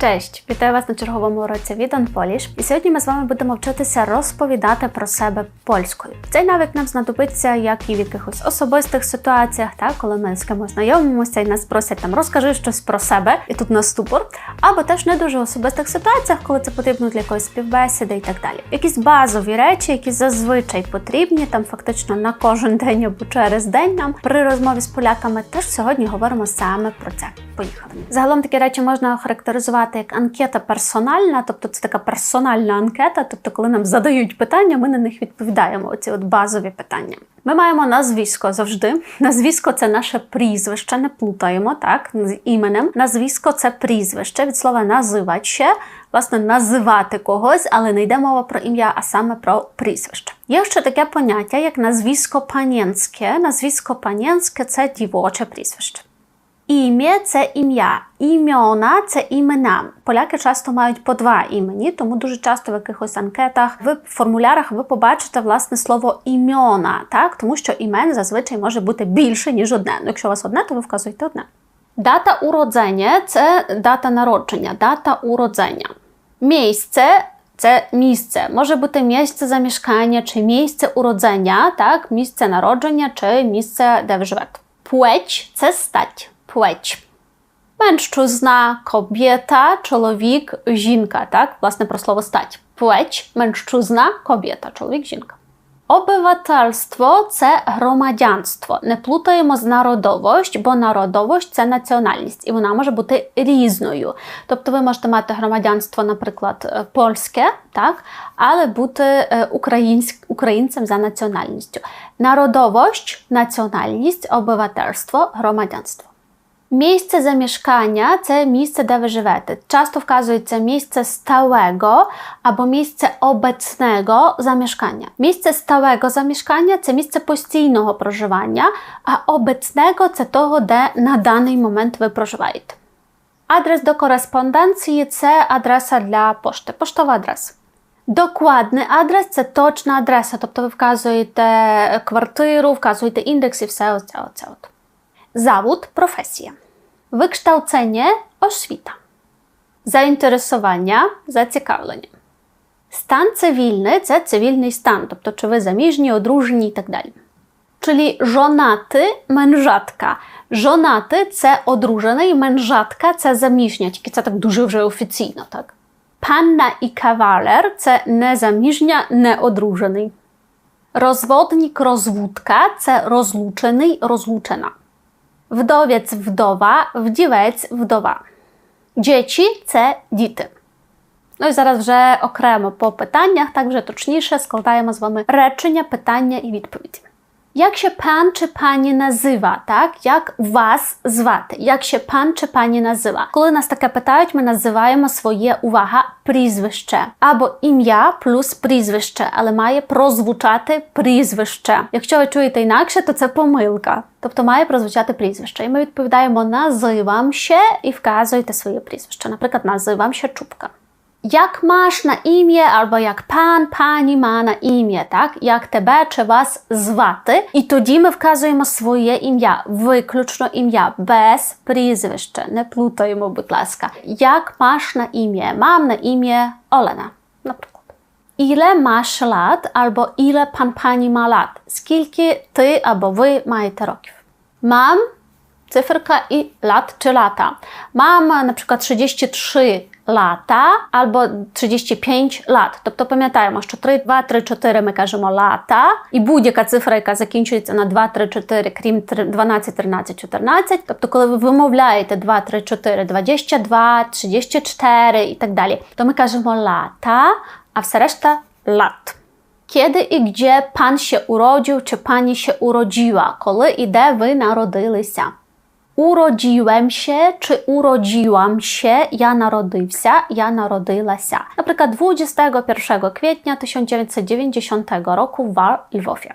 Cześć, вітаю вас на черговому уроці від Polish. І сьогодні ми з вами будемо вчитися розповідати про себе польською. Цей навик нам знадобиться як і в якихось особистих ситуаціях, так коли ми з кимось знайомимося і нас просять там розкажи щось про себе, і тут на ступор, або теж не дуже особистих ситуаціях, коли це потрібно для якоїсь співбесіди і так далі. Якісь базові речі, які зазвичай потрібні, там фактично на кожен день або через день нам при розмові з поляками. Теж сьогодні говоримо саме про це. Поїхали. Загалом такі речі можна охарактеризувати як анкета персональна, тобто це така персональна анкета. Тобто, коли нам задають питання, ми на них відповідаємо. Оці от базові питання. Ми маємо назвісько завжди. Назвісько це наше прізвище, не плутаємо так з іменем. Назвісько це прізвище від слова називати власне, називати когось, але не йде мова про ім'я, а саме про прізвище. Є ще таке поняття, як назвісько панєнське. Назвісько панєнське це дівоче прізвище. Ім'я це ім'я, ім'яна це імена. Поляки часто мають по два імені, тому дуже часто в якихось анкетах, в формулярах ви побачите власне слово ім'яна, так? тому що імен зазвичай може бути більше, ніж одне. Ну, якщо у вас одне, то ви вказуєте одне. Дата уродження це дата народження, дата уродження. Місце це місце. Може бути місце замішкання, чи місце уродження, так? місце народження, чи місце, де ви живете. Пłeć – це стать. Płeć. Mężczyzna, kobieta, człowiek. Так, власне, про слово стать. Płeć, mężczyzna, kobieta, człowiek, жінка. Обивательство це громадянство. Не плутаємо з народовость, бо народовость це національність, і вона може бути різною. Тобто ви можете мати громадянство, наприклад, польське, так, але бути українськ, українцем за національністю. Народовость, національність, обивательство, громадянство. Miejsce zamieszkania це місце, де ви живете. Часто вказується місце stałego або місце obecnego zamieszkania. Місце stałego zamieszkania це місце постійного проживання, а obecnego це того, де на даний момент ви проживаєте. Адрес до кореспонденції це адреса для пошти, поштова адреса. Dokładny адрес це точна адреса, тобто ви вказуєте квартиру, вказуєте індекс і все оце, оце от. Zawód, profesja. Wykształcenie, oświta. Zainteresowania, zацікавлення. Stan cywilny це цивільний стан, тобто чи ви заміжні, одружені і так далі. Czyli żonaty, mężatka. Żonaty це одружений, mężatka це заміжня, тільки це так дуже вже офіційно, так? Panna і кавалер це незаміжня, неодружений. Розводник, розвудка це розлучений, розлучена. Вдовець, вдова, вдівець, вдова. Dzieci – це діти. Ну і зараз вже окремо по питаннях, так вже точніше складаємо з вами речення, питання і відповіді. Як ще пан чи пані назива, так? Як вас звати? Як ще пан чи пані назива? Коли нас таке питають, ми називаємо своє увага прізвище або ім'я плюс прізвище, але має прозвучати прізвище. Якщо ви чуєте інакше, то це помилка. Тобто має прозвучати прізвище. І ми відповідаємо називам ще і вказуєте своє прізвище. Наприклад, називам ще Чубка. Jak masz na imię, albo jak pan, pani ma на ім'я, так? Як тебе чи вас звати. І тоді ми вказуємо своє ім'я, виключно ім'я, без прізвища. Не плутаємо, будь ласка. Як masz на ім'я? Мам на ім'я Олена, наприклад. Ile masz lat, albo ile pan, pani ma lat? Скільки ти або ви маєте років? Mam cyfrka i lat czy lata. Mam na przykład 33 lata albo 35 lat. Тобто пам'ятаємо, що 3, 2, 3, 4 ми кажемо лата, і будь-яка цифра, яка закінчується на 2, 3, 4, крім 12, 13, 14. Тобто, коли ви вимовляєте 2, 3, 4, 22, 34 і так далі, то ми кажемо лата, а все решта лат. Kiedy і gdzie пан się urodził, чи пані się urodziła, коли і де ви народилися. Urodziłem się czy urodziłam się, ja narodився, я народилася. Наприклад, 21 kwietnia 1990 roku w Lwowie.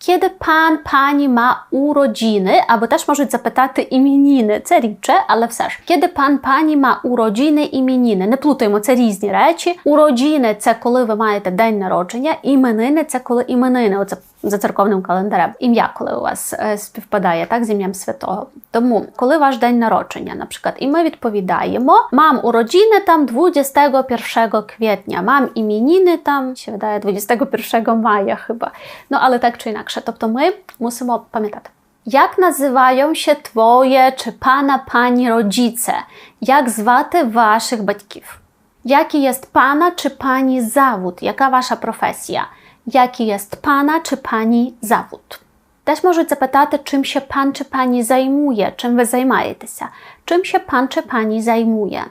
Kiedy pan, pani ma urodziny, або теж можуть запитати іменіни, це рідше, але все ж. Kiedy pan, pani ma urodziny, іменіни. Не плутаємо, це різні речі. Уроджини це коли ви маєте день народження, іменини це коли іменини. Оце за церковним календарем ім'я, коли у вас е, співпадає так з ім'ям святого. Тому, коли ваш день народження, наприклад, і ми відповідаємо, мам уроджiny там 21 квітня, мам імінiny там, ще видає 21 мая chyba. Ну, але так чи інакше. Тобто ми мусимо пам'ятати. Jak nazywają się Twoje czy Pana, Pani rodzice? Jak звати ваших батьків? Jaki jest Pana czy Pani zawód? Jaka Wasza profesja? Jaki jest Pana czy Pani zawód? Теж можуть запитати, чим ще пан чи пані займує, чим ви займаєтеся, чим ще пан чи пані займує.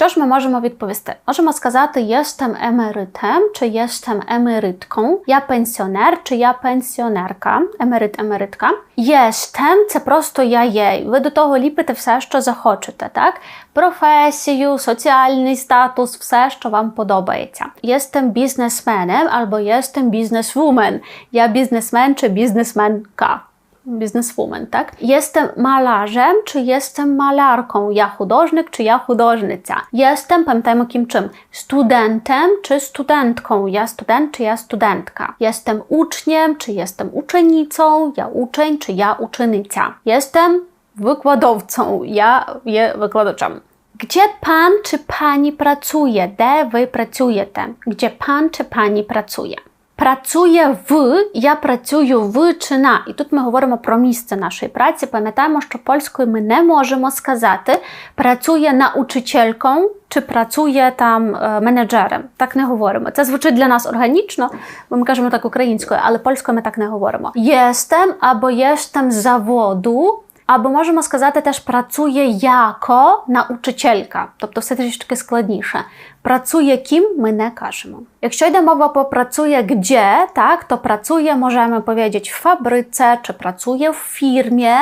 Що ж ми можемо відповісти? Можемо сказати «Jestem emerytem» чи «Jestem emerytką», «Я пенсіонер» чи «Я пенсіонерка», «Емерит, емеритка». «Jestem» – це просто «я є». Ви до того ліпите все, що захочете, так? Професію, соціальний статус, все, що вам подобається. «Jestem бізнесменом» або «Jestem бізнесвумен». «Я бізнесмен» чи «бізнесменка». bizneswoman, tak? Jestem malarzem, czy jestem malarką? Ja hudожник, czy ja hudожниця? Jestem, pamiętajmy kim czym? Studentem, czy studentką? Ja student, czy ja studentka? Jestem uczniem, czy jestem uczennicą? Ja uczeń, czy ja uczennica? Jestem wykładowcą, ja je wykładaczem. Gdzie pan czy pani pracuje? Де ви працюєте? Gdzie pan czy pani pracuje? Працює в, я працюю в чи на. І тут ми говоримо про місце нашої праці. Пам'ятаємо, що польською ми не можемо сказати працює научительком чи працює там менеджером. Так не говоримо. Це звучить для нас органічно, бо ми кажемо так українською, але польською ми так не говоримо. Єстем або єстем заводу. Або можемо сказати теж працює яко научителька, тобто все трішки складніше. Працює ким ми не кажемо. Якщо йде мова про працює gdzie, так, то працює можемо powiedzieć в фабриці, чи працює в фірмі,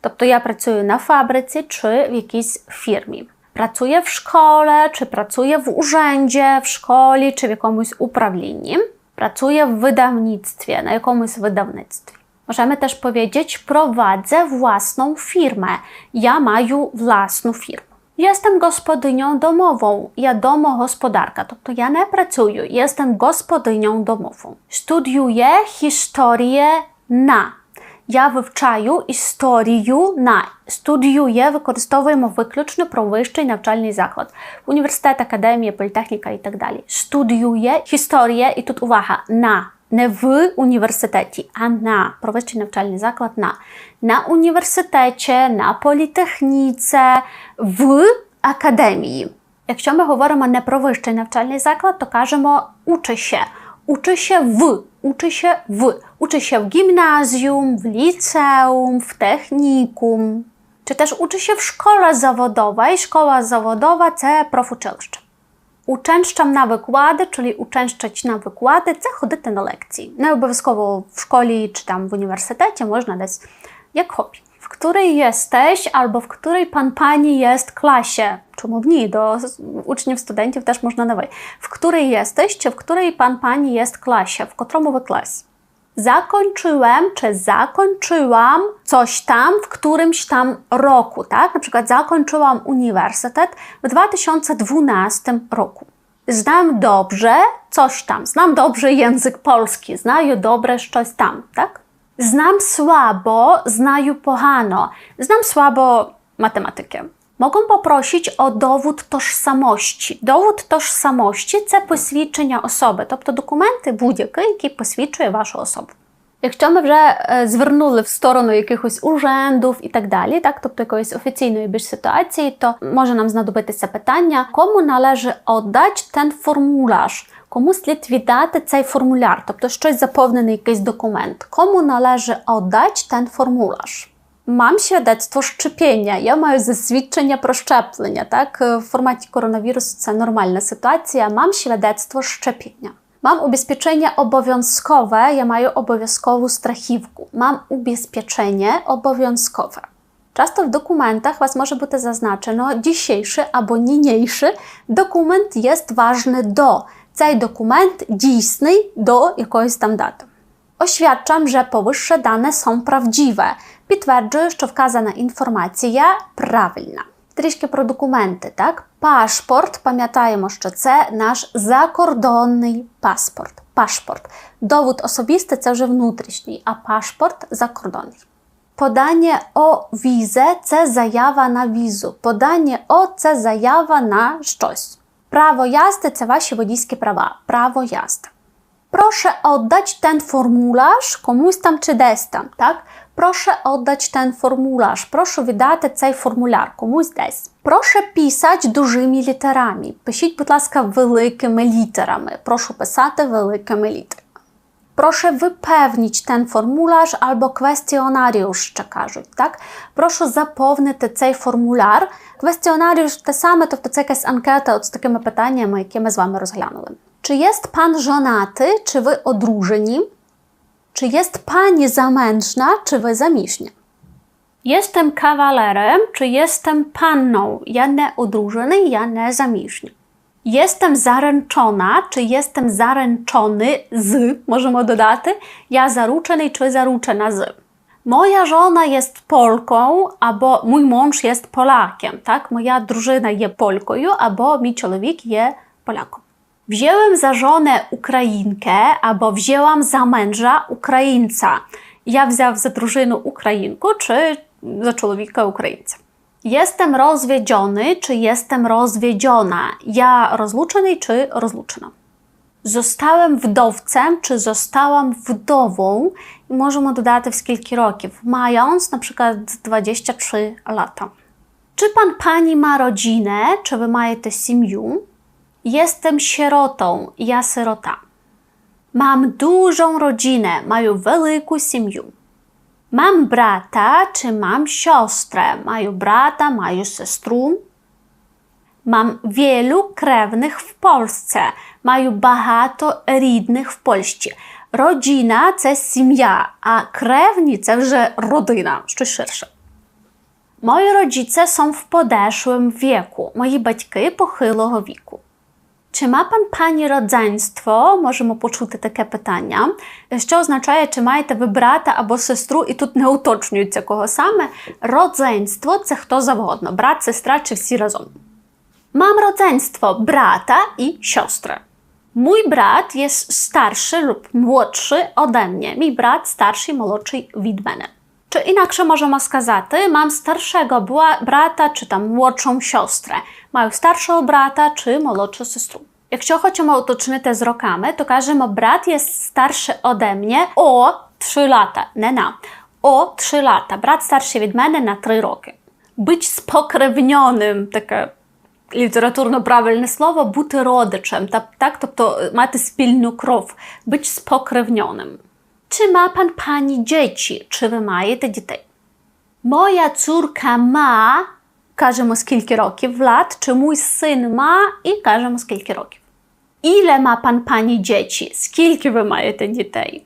тобто я працюю на фабриці чи в якійсь фірмі. Працює в школі, чи працює в urzędzie, в школі, чи в якомусь управлінні. Працює в видавництwie, на якомусь видавництві. Możemy też powiedzieć prowadzę własną firmę. Ja маю власну фірму. Jestem gospodynią domową. Ja domogospodarka, тобто я не працюю. Jestem gospodynią domową. Studiuję historię na. Я вивчаю історію на студіює, використовуємо виключно про вищий навчальний заклад. Університет, академія, політехніка і так далі. Студіює історія, і тут увага на не в університеті, а на про вищий навчальний заклад на на університеті, на політехніці, в академії. Якщо ми говоримо не про вищий навчальний заклад, то кажемо учище. Учище в, учище в, учище в гімназіум, в ліцеум, в технікум. Чи теж учище в школі заводовій. Школа заводова це профучилище. Uczęszczam na wykłady, czyli uczęszczać na wykłady, це ходити на лекції. Не обов'язково в школі чи там в університеті можна десь як хобі. W której jesteś albo w której pan pani jest klasie? Czemu nie? Do uczniów, studentów też można na wy. W której jesteś, czy w której pan pani jest klasie? W którą wy klasie? Zakończyłem, czy zakończyłam coś tam w którymś tam roku, tak? Na przykład zakończyłam uniwersytet w 2012 roku. Znam dobrze coś tam, znam dobrze język polski, znaję dobrze coś tam, tak? Znam słabo, znaję pogano. Znam słabo matematykę. Mogą poprosić o dowód tożsamości. Dowód tożsamości це посвідчення особи, тобто документи будь-які, які посвідчує вашу особу. Якщо ми вже е, звернули в сторону якихось ужендів і так далі, так, тобто якоїсь офіційної більш ситуації, то може нам знадобитися питання, кому належить віддати ten формуляж, кому слід віддати цей формуляр, тобто щось заповнений якийсь документ, кому належить віддати ten формуляж. Mam świadectwo szczepienia, я маю засвідчення про щеплення. Так, в форматі коронавірусу це нормальна ситуація. Mam świadectwo szczepienia. Mam ubezpieczenie obowiązkowe, ja mają obowiązkową strachівку. Mam ubezpieczenie obowiązkowe. Часто в документах вас може бути зазначено dzisiejszy або niniejszy документ jest ważny do. Цей документ дійсний до якоїсь там дати. Oświadczam, że powyższe dane są prawdziwe. Підтверджую, що вказана інформація правильна. Трішки про документи, так? Пашпорт, пам'ятаємо, що це наш закордонний паспорт. Пашпорт. Довод особистий це вже внутрішній, а пашпорт закордонний. Подання о візе це заява на візу. Подання о це заява на щось. Право jazdy це ваші водійські права. Право jazdy. Proszę oddać ten formularz комусь там чи десь так? Proszę oddać ten formularz. Прошу віддати цей формуляр комусь десь. Proszę pisać dużymi literami. Пишіть, будь ласка, великими літерами. Прошу писати великими літерами. Proszę wypełnić ten formularz albo kwestionariusz, ще кажуть, так? Прошу заповнити цей формуляр. Квестіонаріуш те саме, тобто це якась анкета от з такими питаннями, які ми з вами розглянули. Czy jest pan żonaty, czy wy odróżni? Czy jest pani zamężna, czy wy zamiśnia? Jestem kawalerem, czy jestem panną? Ja nie odróżny, ja nie zamiśnia. Jestem zaręczona, czy jestem zaręczony z, możemy dodać, ja zaruczony, czy zaruczona z. Moja żona jest Polką, albo mój mąż jest Polakiem, tak? Moja drużyna jest Polką, albo mój człowiek jest Polaką. Wzięłem za żonę Ukrainkę, albo wzięłam za męża Ukraińca. Ja wziął za drużynę Ukrainkę, czy za człowieka Ukraińca. Jestem rozwiedziony, czy jestem rozwiedziona. Ja rozluczony, czy rozluczona. Zostałem wdowcem, czy zostałam wdową. I możemy dodać w kilka roków, mając na przykład 23 lata. Czy pan pani ma rodzinę, czy wy маєте сім'ю? Jestem sierotą, ja syrota. Mam dużą rodzinę, mają wielką сім'ю. Mam brata, czy mam siostrę, mają brata, mają сестру. Mam wielu krewnych w Polsce, mają багато рідних в Польщі. Rodzina це сім'я, а кревні це вже родина, щось ширше. Moi rodzice są w podeszłym wieku. Moi батьки похилого віку. Чи ма пан пані родзенство? Можемо почути таке питання, що означає, чи маєте ви брата або сестру, і тут не уточнюється кого саме. Родзенство це хто завгодно, брат, сестра чи всі разом. Mam rodzeństwo brata i siostrę. Mój brat jest starszy lub młodszy ode mnie. Mój brat starszy i młodszy мене. Czy інакше можемо сказати, mam starszego bła- brata чи там młodszą siostrę. Маю старшого брата чи молодшу сестру. Якщо хочемо уточнити з роками, то кажемо брат є старший ode mnie о 3 лата, не на. О 3 лата. Брат старший від мене на 3 роки. Być спокревньоним, таке літературно правильне слово, бути родичем, та- так, тобто мати спільну кров, być спокревньоним. Czy ma pan pani dzieci? Czy wy маєте дітей? Моя цурка ма, кажемо скільки років lat, чи mój syn ma і кажемо скільки років. Ile ma pan pani dzieci? Скільки ви маєте дітей?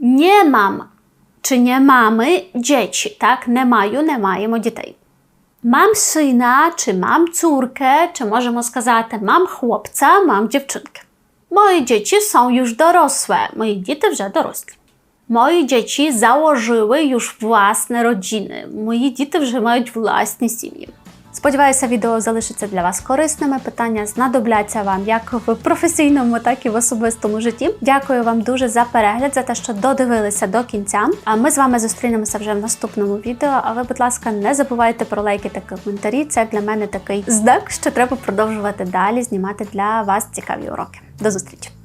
Nie mam, czy nie mamy dzieci, tak? Nie mają, nie маємо дітей. Mam syna, czy mam córkę, czy możemy сказати mam chłopca, mam dziewczynkę. Moje dzieci są już dorosłe, moje dzieci вже дорослі. Мої dzieci założyły już własne rodziny. Мої діти вже мають власні сім'ї. Сподіваюся, відео залишиться для вас корисними. Питання знадобляться вам як в професійному, так і в особистому житті. Дякую вам дуже за перегляд, за те, що додивилися до кінця. А ми з вами зустрінемося вже в наступному відео. А ви, будь ласка, не забувайте про лайки та коментарі. Це для мене такий знак, що треба продовжувати далі знімати для вас цікаві уроки. До зустрічі!